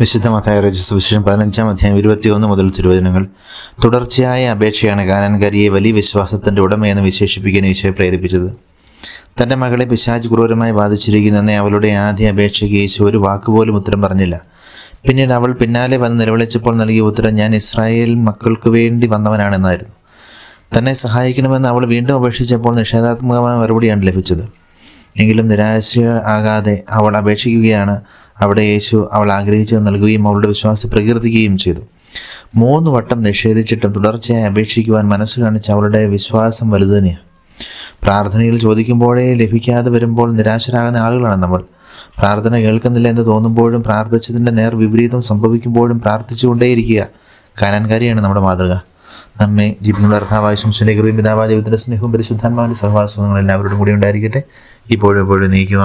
വിശുദ്ധമത്തായ രജസുവിശേഷം പതിനഞ്ചാം അധ്യായം ഇരുപത്തിയൊന്ന് മുതൽ തിരുവചനങ്ങൾ. തുടർച്ചയായ അപേക്ഷയാണ് ഗാനൻകാരിയെ വലിയ വിശ്വാസത്തിന്റെ ഉടമയെന്ന് വിശേഷിപ്പിക്കാൻ ഈശോയെ പ്രേരിപ്പിച്ചത്. തന്റെ മകളെ പിശാജ് ക്രൂരമായി ബാധിച്ചിരിക്കുന്നെന്ന അവളുടെ ആദ്യ അപേക്ഷയ്ക്ക് ഈശോ ഒരു വാക്കുപോലും ഉത്തരം പറഞ്ഞില്ല. പിന്നീട് അവൾ പിന്നാലെ വന്ന് നിലവിളിച്ചപ്പോൾ നൽകിയ ഉത്തരം ഞാൻ ഇസ്രായേൽ മക്കൾക്ക് വേണ്ടി വന്നവനാണെന്നായിരുന്നു. തന്നെ സഹായിക്കണമെന്ന് അവൾ വീണ്ടും അപേക്ഷിച്ചപ്പോൾ നിഷേധാത്മകമായ മറുപടിയാണ് ലഭിച്ചത്. എങ്കിലും നിരാശ ആകാതെ അവൾ അപേക്ഷിക്കുകയാണ്. അവിടെ യേശു അവൾ ആഗ്രഹിച്ചത് നൽകുകയും അവളുടെ വിശ്വാസം പ്രകീർത്തിക്കുകയും ചെയ്തു. മൂന്ന് വട്ടം നിഷേധിച്ചിട്ടും തുടർച്ചയായി അപേക്ഷിക്കുവാൻ മനസ്സ് കാണിച്ച അവളുടെ വിശ്വാസം വലുത് പ്രാർത്ഥനയിൽ ചോദിക്കുമ്പോഴേ ലഭിക്കാതെ വരുമ്പോൾ നിരാശരാകുന്ന ആളുകളാണ് നമ്മൾ. പ്രാർത്ഥന കേൾക്കുന്നില്ല എന്ന് തോന്നുമ്പോഴും പ്രാർത്ഥിച്ചതിന്റെ നേർ വിപരീതം സംഭവിക്കുമ്പോഴും പ്രാർത്ഥിച്ചുകൊണ്ടേയിരിക്കുക. കാനാൻകാരിയാണ് നമ്മുടെ മാതൃക. നമ്മെ ജീവിക്കുന്ന അർത്ഥാവായ ശംശലേഖറിയും പിതാവാ ദൈവത്തിന്റെ സ്നേഹവും പരിശുദ്ധാത്മാവിന്റെ സഹവാസവും എല്ലാവരോടും കൂടി ഉണ്ടായിരിക്കട്ടെ. ഇപ്പോഴും എപ്പോഴും നീക്കുക